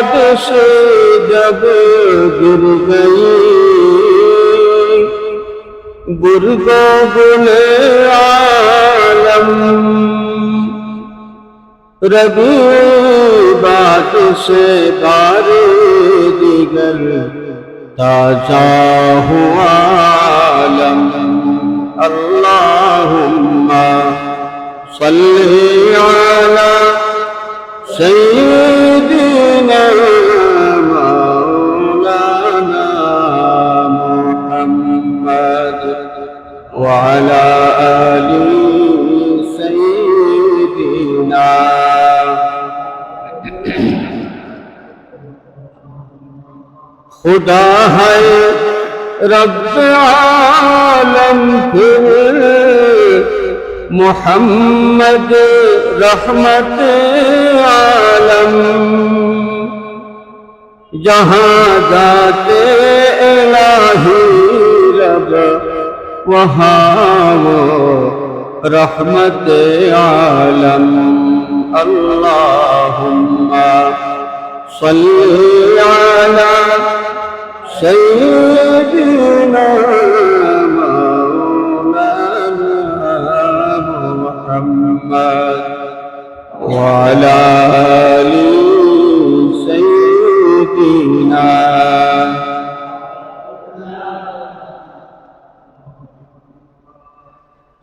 দ্বাদশ জগ গুরু গই বুর্গ গুলে আলম রঘু বাত সে বারে দিগল তাজা হুয়া আলম اللهم صل على وعلى آل سيدنا. خدا ہے رب عالم پھر محمد رحمت عالم جہاں الهي الہی رب وهاو رحمة عالم. اللهم صل على سيدنا مولانا محمد وعلى آل سيدنا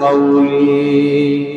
قولي